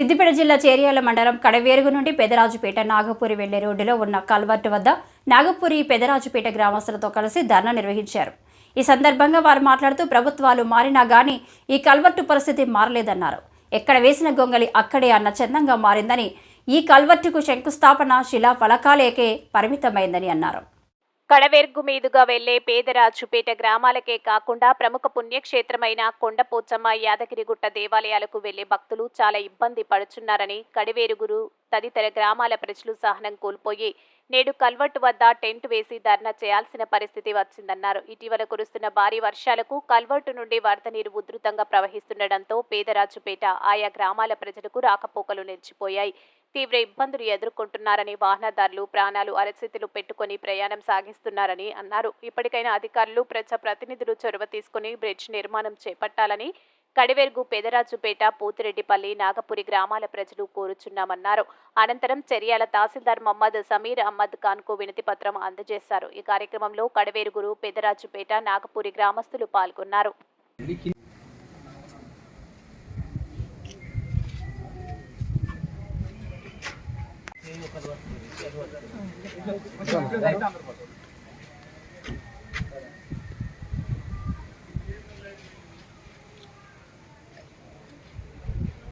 సిద్దిపేట జిల్లా చేరియాల మండలం కడవేరుగు నుండి పెదరాజుపేట నాగపూరి వెళ్ళే రోడ్డులో ఉన్న కల్వర్టు వద్ద నాగపూరి పెదరాజుపేట గ్రామస్తులతో కలిసి ధర్నా నిర్వహించారు. ఈ సందర్భంగా వారు మాట్లాడుతూ ప్రభుత్వాలు మారినా గానీ ఈ కల్వర్టు పరిస్థితి మారలేదన్నారు. ఎక్కడ వేసిన గొంగలి అక్కడే అన్న చందంగా మారిందని ఈ కల్వర్టుకు శంకుస్థాపన శిలా ఫలకాలేకే పరిమితమైందని అన్నారు. కడవెర్గు మీదుగా వెళ్ళే పేదరాజుపేట గ్రామాలకే కాకుండా ప్రముఖ పుణ్యక్షేత్రమైన కొండపోచమ్మ యాదగిరిగుట్ట దేవాలయాలకు వెళ్ళే భక్తులు చాలా ఇబ్బంది పడుచున్నారని కడివేరుగురు తదితర గ్రామాల ప్రజలు సహనం కోల్పోయి నేడు కల్వర్ట్ వద్ద టెంట్ వేసి ధర్నా చేయాల్సిన పరిస్థితి వచ్చిందన్నారు. ఇటీవల కురుస్తున్న భారీ వర్షాలకు కల్వర్టు నుండి వరద నీరు ఉధృతంగా ప్రవహిస్తుండటంతో పేదరాజుపేట ఆయా గ్రామాల ప్రజలకు రాకపోకలు నిలిచిపోయాయి. తీవ్ర ఇబ్బందులు ఎదుర్కొంటున్నారని వాహనదారులు ప్రాణాలు అరచేతులు పెట్టుకుని ప్రయాణం సాగిస్తున్నారని అన్నారు. ఇప్పటికైనా అధికారులు ప్రజా ప్రతినిధులు చొరవ తీసుకుని బ్రిడ్జ్ నిర్మాణం చేపట్టాలని కడివెర్గు పెదరాజుపేట పోతిరెడ్డిపల్లి నాగపురి గ్రామాల ప్రజలు కోరుచున్నామన్నారు. అనంతరం చర్యాల తహసీల్దార్ మహమ్మద్ సమీర్ అహ్మద్ ఖాన్కు వినతి పత్రం అందజేశారు. ఈ కార్యక్రమంలో కడివేరుగురు పెదరాజుపేట నాగపురి గ్రామస్తులు పాల్గొన్నారు.